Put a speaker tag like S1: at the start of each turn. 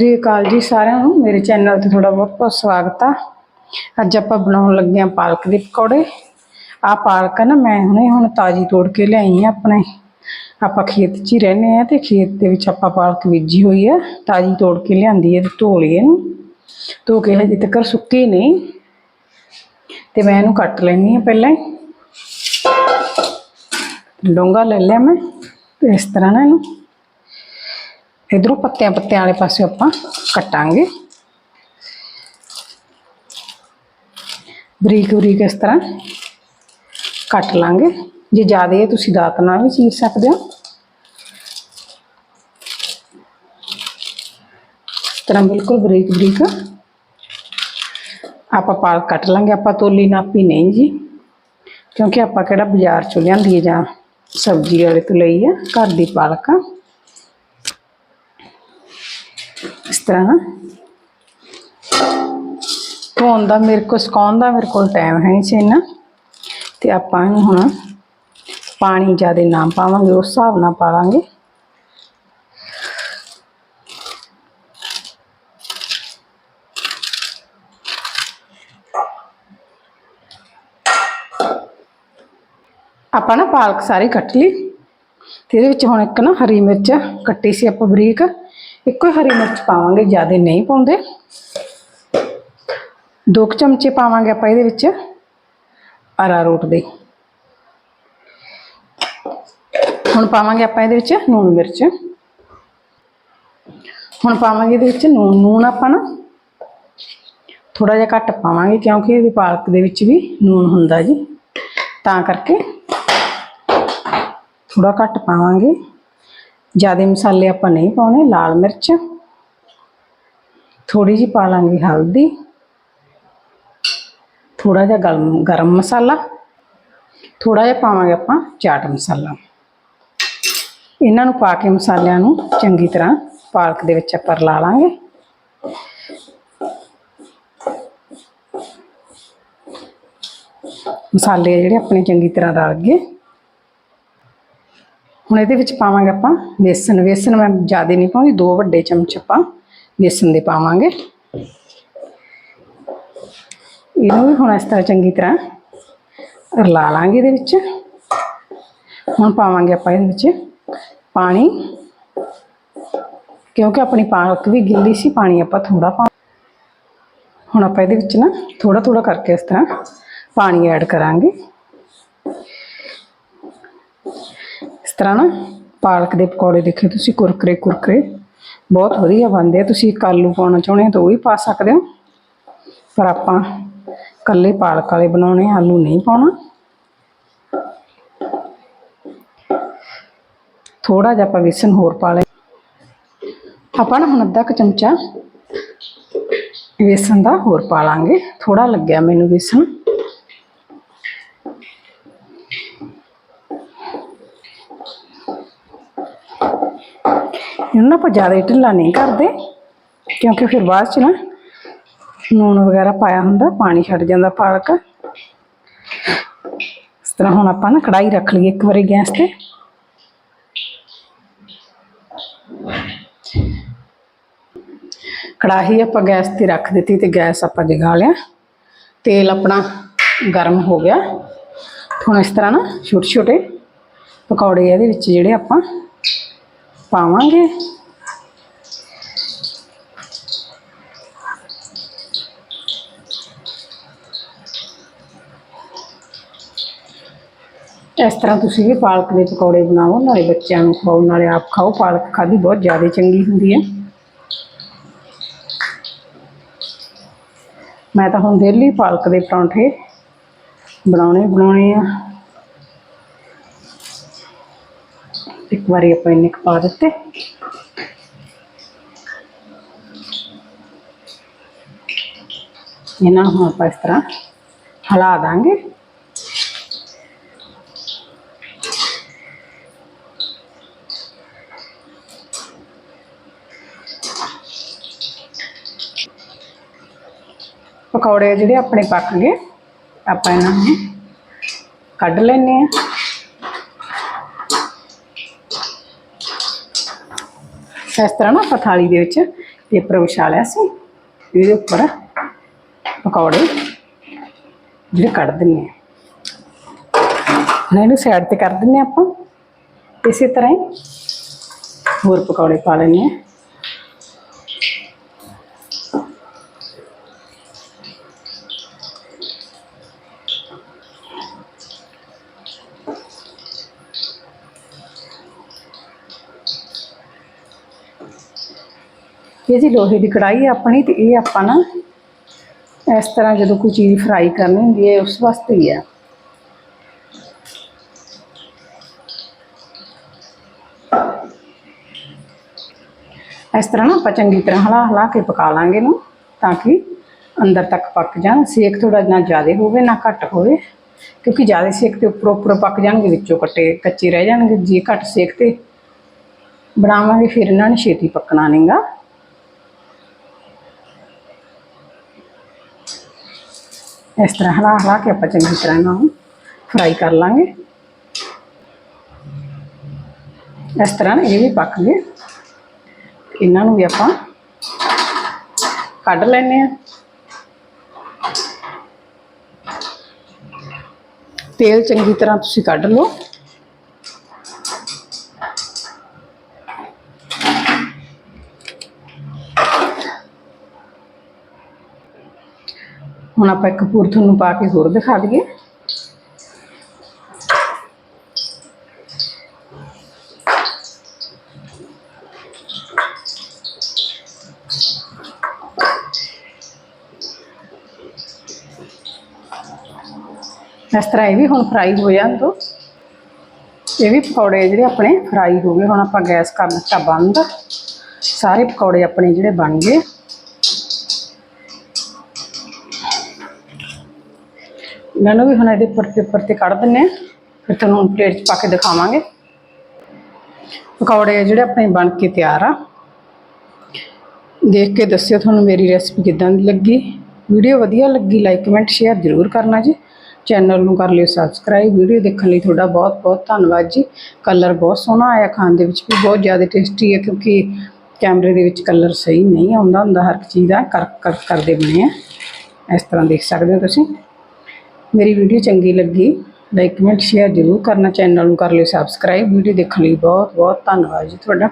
S1: ਜੀ ਅਕਾਲ ਜੀ ਸਾਰਿਆਂ ਨੂੰ। ਮੇਰੇ ਚੈਨਲ ਤੇ ਤੁਹਾਡਾ ਬਹੁਤ ਬਹੁਤ ਸਵਾਗਤ ਆ। ਅੱਜ ਆਪਾਂ ਬਣਾਉਣ ਲੱਗੇ ਆ ਪਾਲਕ ਦੇ ਪਕੌੜੇ। ਆ ਪਾਲਕ ਆ ਨਾ, ਮੈਂ ਹੁਣੇ ਹੁਣ ਤਾਜ਼ੀ ਤੋੜ ਕੇ ਲਿਆਈ ਆ ਆਪਣੇ। ਆਪਾਂ ਖੇਤ 'ਚ ਹੀ ਰਹਿੰਦੇ ਆ ਤੇ ਖੇਤ ਦੇ ਵਿੱਚ ਆਪਾਂ ਪਾਲਕ ਬੀਜੀ ਹੋਈ ਆ। ਤਾਜ਼ੀ ਤੋੜ ਕੇ ਲਿਆਂਦੀ ਹੈ ਤੇ ਧੋ ਲਈ ਇਹਨੂੰ। ਧੋ ਕੇ ਹਜੇ ਤੱਕ ਸੁੱਕੀ ਨਹੀਂ। ਤੇ ਮੈਂ ਇਹਨੂੰ ਕੱਟ ਲੈਣੀ ਆ ਪਹਿਲਾਂ ਹੀ। ਡੋਂਗਾ ਲੈ ਲਿਆ ਮੈਂ, ਤੇ ਇਸ ਤਰ੍ਹਾਂ ਨਾ ਇਹਨੂੰ। ਇਧਰੋਂ ਪੱਤਿਆਂ ਪੱਤਿਆਂ ਵਾਲੇ ਪਾਸੇ ਆਪਾਂ ਕੱਟਾਂਗੇ ਬਰੀਕ ਬਰੀਕ ਇਸ ਤਰ੍ਹਾਂ ਕੱਟ ਲਾਂਗੇ ਜੇ ਜ਼ਿਆਦਾ ਹੈ ਤੁਸੀਂ ਦਾਤ ਨਾਲ ਵੀ ਚੀਰ ਸਕਦੇ ਹੋ ਇਸ ਤਰ੍ਹਾਂ ਬਿਲਕੁਲ ਬਰੀਕ ਬਰੀਕ ਆਪਾਂ ਪਾਲ ਕੱਟ ਲਾਂਗੇ ਆਪਾਂ ਤੋਲੀ ਨਾਪੀ ਨਹੀਂ ਜੀ ਕਿਉਂਕਿ ਆਪਾਂ ਕਿਹੜਾ ਬਾਜ਼ਾਰ ਚੋਂ ਲਿਆਂਦੀ ਹੈ ਜਾਂ ਸਬਜ਼ੀ ਵਾਲੇ ਤੋਂ ਲਈ ਆ ਘਰ ਦੀ ਪਾਲਕ ਆ ਇਸ ਤਰ੍ਹਾਂ ਧੋਣ ਦਾ ਮੇਰੇ ਕੋਲ, ਸੁਕਾਉਣ ਦਾ ਮੇਰੇ ਕੋਲ ਟਾਈਮ ਹੈ ਨਹੀਂ ਸੀ ਇੰਨਾ। ਤੇ ਆਪਾਂ ਇਹਨੂੰ ਹੁਣ ਪਾਣੀ ਜ਼ਿਆਦਾ ਨਾ ਪਾਵਾਂਗੇ, ਉਸ ਹਿਸਾਬ ਨਾਲ ਪਾ ਲਾਂਗੇ ਆਪਾਂ ਨਾ ਪਾਲਕ ਸਾਰੀ ਕੱਟ ਲਈ। ਤੇ ਇਹਦੇ ਵਿੱਚ ਹੁਣ ਇੱਕ ਨਾ ਹਰੀ ਮਿਰਚ ਕੱਟੀ ਸੀ ਆਪਾਂ ਬਰੀਕ। ਇੱਕੋ ਹੀ ਹਰੀ ਮਿਰਚ ਪਾਵਾਂਗੇ, ਜ਼ਿਆਦਾ ਨਹੀਂ ਪਾਉਂਦੇ। ਦੋ ਕੁ ਚਮਚੇ ਪਾਵਾਂਗੇ ਆਪਾਂ ਇਹਦੇ ਵਿੱਚ ਅਰਾਰੋਟ ਦੇ। ਹੁਣ ਪਾਵਾਂਗੇ ਆਪਾਂ ਇਹਦੇ ਵਿੱਚ ਨੂਣ ਮਿਰਚ। ਹੁਣ ਪਾਵਾਂਗੇ ਇਹਦੇ ਵਿੱਚ ਨੂਣ ਨੂਣ ਆਪਾਂ ਨਾ ਥੋੜਾ ਜਿਹਾ ਘੱਟ ਪਾਵਾਂਗੇ, ਕਿਉਂਕਿ ਇਹਦੀ ਪਾਲਕ ਦੇ ਵਿੱਚ ਵੀ ਨੂਣ ਹੁੰਦਾ ਜੀ। ਤਾਂ ਕਰਕੇ ਥੋੜਾ ਘੱਟ ਪਾਵਾਂਗੇ। ਜ਼ਿਆਦਾ ਮਸਾਲੇ ਆਪਾਂ ਨਹੀਂ ਪਾਉਣੇ, ਲਾਲ ਮਿਰਚ ਥੋੜੀ ਜਿਹੀ ਪਾ ਲਾਂਗੇ ਹਲਦੀ ਥੋੜਾ ਜਿਹਾ ਗਰਮ ਗਰਮ ਮਸਾਲਾ ਥੋੜਾ ਜਿਹਾ ਪਾਵਾਂਗੇ ਆਪਾਂ ਚਾਟ ਮਸਾਲਾ। ਇਹਨਾਂ ਨੂੰ ਪਾ ਕੇ ਮਸਾਲਿਆਂ ਨੂੰ ਚੰਗੀ ਤਰ੍ਹਾਂ ਪਾਲਕ ਦੇ ਵਿੱਚ ਆਪਾਂ ਰਲਾ ਲਾਂਗੇ। ਮਸਾਲੇ ਜਿਹੜੇ ਆਪਣੇ ਚੰਗੀ ਤਰ੍ਹਾਂ ਰਲ ਗਏ। ਹੁਣ ਇਹਦੇ ਵਿੱਚ ਪਾਵਾਂਗੇ ਆਪਾਂ ਬੇਸਨ ਵੇਸਣ ਮੈਂ ਜ਼ਿਆਦਾ ਨਹੀਂ ਪਾਉਂਦੀ, ਦੋ ਵੱਡੇ ਚਮਚ ਆਪਾਂ ਬੇਸਨ ਦੇ ਪਾਵਾਂਗੇ। ਇਹਨੂੰ ਵੀ ਹੁਣ ਇਸ ਤਰ੍ਹਾਂ ਚੰਗੀ ਤਰ੍ਹਾਂ ਰਲਾ ਲਾਂਗੇ ਇਹਦੇ ਵਿੱਚ। ਹੁਣ ਪਾਵਾਂਗੇ ਆਪਾਂ ਇਹਦੇ ਵਿੱਚ ਪਾਣੀ, ਕਿਉਂਕਿ ਆਪਣੀ ਪਾਲਕ ਵੀ ਗਿੱਲੀ ਸੀ, ਪਾਣੀ ਆਪਾਂ ਥੋੜਾ ਪਾ ਹੁਣ ਆਪਾਂ ਇਹਦੇ ਵਿੱਚ ਨਾ ਥੋੜਾ ਥੋੜਾ ਕਰਕੇ ਇਸ ਤਰ੍ਹਾਂ ਪਾਣੀ ਐਡ ਕਰਾਂਗੇ। ਇਸ ਤਰ੍ਹਾਂ ਨਾ ਪਾਲਕ ਦੇ ਪਕੌੜੇ ਦੇਖੇ ਤੁਸੀਂ, ਕੁਰਕਰੇ ਕੁਰਕਰੇ। ਬਹੁਤ ਵਧੀਆ ਬਣਦੇ ਆ। ਤੁਸੀਂ ਇੱਕ ਆਲੂ ਪਾਉਣਾ ਚਾਹੁੰਦੇ ਹੋ ਤਾਂ ਉਹ ਵੀ ਪਾ ਸਕਦੇ ਹੋ। ਪਰ ਆਪਾਂ ਕੱਲੇ ਪਾਲਕ ਵਾਲੇ ਬਣਾਉਣੇ, ਆਲੂ ਨਹੀਂ ਪਾਉਣਾ। ਥੋੜਾ ਜਿਹਾ ਆਪਾਂ ਵੇਸਣ ਹੋਰ ਪਾ ਲੈ ਆਪਾਂ ਨਾ ਹੁਣ ਅੱਧਾ ਕੁ ਚਮਚਾ ਵੇਸਣ ਦਾ ਹੋਰ ਪਾ ਲਾਂਗੇ। ਥੋੜਾ ਲੱਗਿਆ ਮੈਨੂੰ ਵੇਸਣ। ਇਹਨੂੰ ਨਾ ਆਪਾਂ ਜ਼ਿਆਦਾ ਢਿੱਲਾ ਨਹੀਂ ਕਰਦੇ, ਕਿਉਂਕਿ ਫਿਰ ਬਾਅਦ ਚ ਨਾ ਨੂਣ ਵਗੈਰਾ ਪਾਇਆ ਹੁੰਦਾ, ਪਾਣੀ ਛੱਡ ਜਾਂਦਾ ਪਾਲਕ। ਇਸ ਤਰ੍ਹਾਂ ਹੁਣ ਆਪਾਂ ਨਾ ਕੜਾਈ ਰੱਖ ਲਈਏ ਇੱਕ ਵਾਰੀ ਗੈਸ ਤੇ। ਕੜਾਹੀ ਆਪਾਂ ਗੈਸ ਤੇ ਰੱਖ ਦਿੱਤੀ ਤੇ ਗੈਸ ਆਪਾਂ ਜਗਾ ਲਿਆ। ਤੇਲ ਆਪਣਾ ਗਰਮ ਹੋ ਗਿਆ। ਹੁਣ ਇਸ ਤਰ੍ਹਾਂ ਨਾ ਛੋਟੇ ਛੋਟੇ ਪਕੌੜੇ ਇਹਦੇ ਵਿੱਚ ਜਿਹੜੇ ਆਪਾਂ ਪਾਵਾਂਗੇ ਇਸ ਤਰ੍ਹਾਂ ਤੁਸੀਂ ਵੀ ਪਾਲਕ ਦੇ ਪਕੌੜੇ ਬਣਾਓ ਨਾਲੇ ਬੱਚਿਆਂ ਨੂੰ ਖਵਾਓ ਨਾਲੇ ਆਪ ਖਾਓ ਪਾਲਕ ਖਾਦੀ ਬਹੁਤ ਜ਼ਿਆਦਾ ਚੰਗੀ ਹੁੰਦੀ ਹੈ ਮੈਂ ਤਾਂ ਹੁਣ ਡੇਲੀ ਪਾਲਕ ਦੇ ਪਰੌਂਠੇ ਬਣਾਉਣੇ ਹੀ ਬਣਾਉਣੇ ਆ ਇੱਕ ਵਾਰੀ ਆਪਾਂ ਇੰਨੇ ਕੁ ਪਾ ਦਿੱਤੇ। ਇਹਨਾਂ ਨੂੰ ਆਪਾਂ ਇਸ ਤਰ੍ਹਾਂ ਹਿਲਾ ਦਾਂਗੇ। ਪਕੌੜੇ ਜਿਹੜੇ ਆਪਣੇ ਪੱਕ ਗਏ, ਆਪਾਂ ਇਹਨਾਂ ਨੂੰ ਕੱਢ ਲੈਣੇ ਆ ਇਸ ਤਰ੍ਹਾਂ ਨਾ ਆਪਾਂ ਥਾਲੀ ਦੇ ਵਿੱਚ, ਪੇਪਰ ਵਿਛਾ ਲਿਆ ਸੀ। ਇਹਦੇ ਉੱਪਰ ਪਕੌੜੇ ਜਿਹੜੇ ਕੱਢ ਦਿੰਨੇ ਆ। ਹੁਣ ਇਹਨੂੰ ਸਾਈਡ ਤੇ ਕਰ ਦਿੰਨੇ ਆਪਾਂ। ਇਸੇ ਤਰ੍ਹਾਂ ਹੀ ਹੋਰ ਪਕੌੜੇ ਪਾ ਲੈਣੇ ਆ। ਇਹ ਜੀ ਲੋਹੇ ਦੀ ਕੜਾਈ ਆਪਣੀ ਤੇ ਇਹ ਆਪਾਂ ਨਾ ਇਸ ਤਰ੍ਹਾਂ ਜਦੋਂ ਕੋਈ ਚੀਜ਼ ਫਰਾਈ ਕਰਨੀ ਹੁੰਦੀ ਹੈ, ਉਸ ਵਾਸਤੇ ਹੀ ਹੈ ਇਸ ਤਰ੍ਹਾਂ ਨਾ ਆਪਾਂ ਚੰਗੀ ਤਰ੍ਹਾਂ ਹਲਾ ਹਲਾ ਕੇ ਪਕਾ ਲਾਂਗੇ ਇਹਨੂੰ, ਤਾਂ ਕਿ ਅੰਦਰ ਤੱਕ ਪੱਕ ਜਾਣ। ਸੇਕ ਥੋੜਾ ਨਾ ਜ਼ਿਆਦਾ ਹੋਵੇ, ਨਾ ਘੱਟ ਹੋਵੇ, ਕਿਉਂਕਿ ਜ਼ਿਆਦਾ ਸੇਕ ਤੇ ਉੱਪਰੋਂ ਉੱਪਰੋਂ ਪੱਕ ਜਾਣਗੇ, ਵਿੱਚੋਂ ਕੱਟੇ ਕੱਚੇ ਰਹਿ ਜਾਣਗੇ। ਜੇ ਘੱਟ ਸੇਕ ਤੇ ਬਣਾਵਾਂਗੇ, ਫਿਰ ਇਹਨਾਂ ਨੇ ਛੇਤੀ ਪੱਕਣਾ ਨਹੀਂਗਾ ਇਸ ਤਰ੍ਹਾਂ ਹਲਾ ਹਲਾ ਕੇ ਆਪਾਂ ਚੰਗੀ ਤਰ੍ਹਾਂ ਇਹਨਾਂ ਨੂੰ ਫਰਾਈ ਕਰ ਲਾਂਗੇ। ਇਸ ਤਰ੍ਹਾਂ ਇਹ ਵੀ ਪੱਕ ਗਏ। ਇਹਨਾਂ ਨੂੰ ਵੀ ਆਪਾਂ ਕੱਢ ਲੈਨੇ ਆ ਤੇਲ ਚੰਗੀ ਤਰ੍ਹਾਂ ਤੁਸੀਂ ਕੱਢ ਲਓ। ਹੁਣ ਆਪਾਂ ਇੱਕ ਪੂਰ ਤੁਹਾਨੂੰ ਪਾ ਕੇ ਹੋਰ ਦਿਖਾ ਦਈਏ। ਇਸ ਤਰ੍ਹਾਂ ਇਹ ਵੀ ਹੁਣ ਫਰਾਈ ਹੋ ਜਾਣ ਤੋਂ ਇਹ ਵੀ ਪਕੌੜੇ ਜਿਹੜੇ ਆਪਣੇ ਫਰਾਈ ਹੋ ਗਏ। ਹੁਣ ਆਪਾਂ ਗੈਸ ਕਰ ਦਿੱਤਾ ਬੰਦ ਸਾਰੇ ਪਕੌੜੇ ਆਪਣੇ ਜਿਹੜੇ ਬਣ ਗਏ। ਇਹਨਾਂ ਨੂੰ ਵੀ ਹੁਣ ਇਹਦੇ ਉੱਪਰ ਪੇਪਰ ਤੇ ਕੱਢ ਦਿੰਨੇ ਆ। ਫਿਰ ਤੁਹਾਨੂੰ ਪਲੇਟ 'ਚ ਪਾ ਕੇ ਦਿਖਾਵਾਂਗੇ। ਪਕੌੜੇ ਜਿਹੜੇ ਆਪਣੇ ਬਣ ਕੇ ਤਿਆਰ ਆ। ਦੇਖ ਕੇ ਦੱਸਿਓ ਤੁਹਾਨੂੰ ਮੇਰੀ ਰੈਸਪੀ ਕਿਦਾਂ ਦੀ ਲੱਗੀ। ਵੀਡੀਓ ਵਧੀਆ ਲੱਗੀ ਲਾਈਕ ਕਮੈਂਟ ਸ਼ੇਅਰ ਜ਼ਰੂਰ ਕਰਨਾ ਜੀ। ਚੈਨਲ ਨੂੰ ਕਰ ਲਿਓ ਸਬਸਕ੍ਰਾਈਬ ਵੀਡੀਓ ਦੇਖਣ ਲਈ ਤੁਹਾਡਾ ਬਹੁਤ ਬਹੁਤ ਧੰਨਵਾਦ ਜੀ। ਕਲਰ ਬਹੁਤ ਸੋਹਣਾ ਆਇਆ ਖਾਣ ਦੇ ਵਿੱਚ ਵੀ, ਬਹੁਤ ਜ਼ਿਆਦਾ ਟੇਸਟੀ ਹੈ ਕਿਉਂਕਿ ਕੈਮਰੇ ਦੇ ਵਿੱਚ ਕਲਰ ਸਹੀ ਨਹੀਂ ਆਉਂਦਾ ਹੁੰਦਾ, ਹਰ ਇੱਕ ਚੀਜ਼ ਦਾ ਕਰ ਕਰ, ਕਰਦੇ ਬਣੇ ਆ। ਇਸ ਤਰ੍ਹਾਂ ਦੇਖ ਸਕਦੇ ਹੋ ਤੁਸੀਂ। ਮੇਰੀ ਵੀਡੀਓ ਚੰਗੀ ਲੱਗੀ ਲਾਈਕ ਕਮੈਂਟ ਸ਼ੇਅਰ ਜ਼ਰੂਰ ਕਰਨਾ ਚੈਨਲ ਨੂੰ ਕਰ ਲਿਓ ਸਬਸਕ੍ਰਾਈਬ ਵੀਡੀਓ ਦੇਖਣ ਲਈ ਬਹੁਤ ਬਹੁਤ ਧੰਨਵਾਦ ਜੀ ਤੁਹਾਡਾ।